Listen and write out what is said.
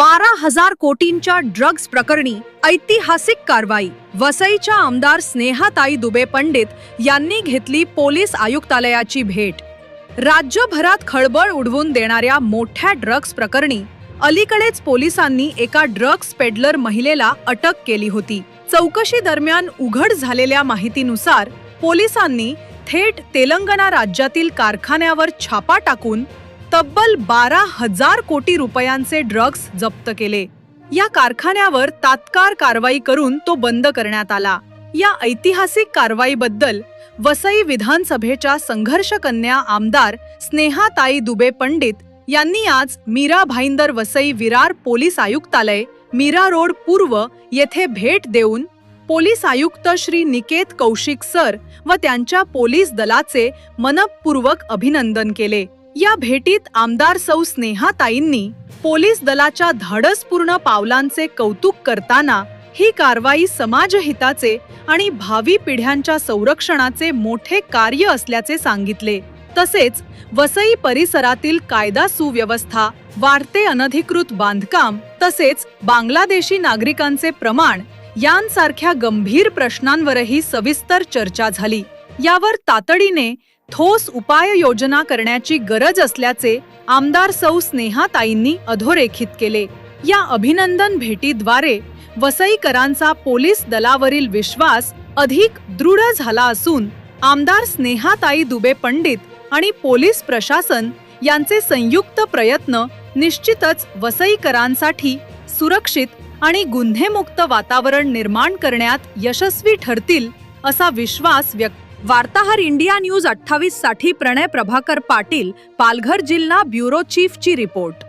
बारा हजार कोटींच्या ड्रग्ज प्रकरणी ऐतिहासिक कारवाई. वसईच्या आमदार स्नेहाताई दुबे पंडित यांनी घेतली पोलीस आयुक्तालयाची भेट. राज्यभरात खळबळ उडवून देणाऱ्या मोठ्या ड्रग्ज प्रकरणी अलीकडेच पोलिसांनी एका ड्रग्ज पेडलर महिलेला अटक केली होती. चौकशी दरम्यान उघड झालेल्या माहितीनुसार पोलिसांनी थेट तेलंगणा राज्यातील कारखान्यावर छापा टाकून तब्बल बारा हजार कोटी रुपयांचे ड्रग्ज जप्त केले. या कारखान्यावर तात्काळ कारवाई करून तो बंद करण्यात आला. या ऐतिहासिक कारवाईबद्दल वसई विधानसभेच्या संघर्ष कन्या आमदार स्नेहाताई दुबे पंडित यांनी आज मीरा भाईंदर वसई विरार पोलीस आयुक्तालय मीरा रोड पूर्व येथे भेट देऊन पोलीस आयुक्त श्री निकेत कौशिक सर व त्यांच्या पोलीस दलाचे मनपूर्वक अभिनंदन केले. या भेटीत आमदार सौ स्नेहाताईंनी पोलीस दलाच्या धाडसपूर्ण पावलांचे कौतुक करताना ही कारवाई समाजहिताचे आणि भावी पिढ्यांच्या संरक्षणाचे मोठे कार्य असल्याचे सांगितले. तसेच वसई परिसरातील कायदा सुव्यवस्था वाढते अनधिकृत बांधकाम तसेच बांगलादेशी नागरिकांचे प्रमाण यांसारख्या गंभीर प्रश्नांवरही सविस्तर चर्चा झाली. यावर तातडीने ठोस उपाययोजना करण्याची गरज असल्याचे आमदार सौ स्नेहाताईंनी अधोरेखित केले. या अभिनंदन भेटीद्वारे वसईकरांचा पोलीस दलावरील विश्वास अधिक दृढ झाला असून आमदार स्नेहाताई दुबे पंडित आणि पोलीस प्रशासन यांचे संयुक्त प्रयत्न निश्चितच वसईकरांसाठी सुरक्षित आणि गुन्हेमुक्त वातावरण निर्माण करण्यात यशस्वी ठरतील असा विश्वास व्यक्त वार्ताहर इंडिया न्यूज अठ्ठावीससाठी प्रणय प्रभाकर पाटील पालघर जिल्हा ब्युरो चीफची रिपोर्ट.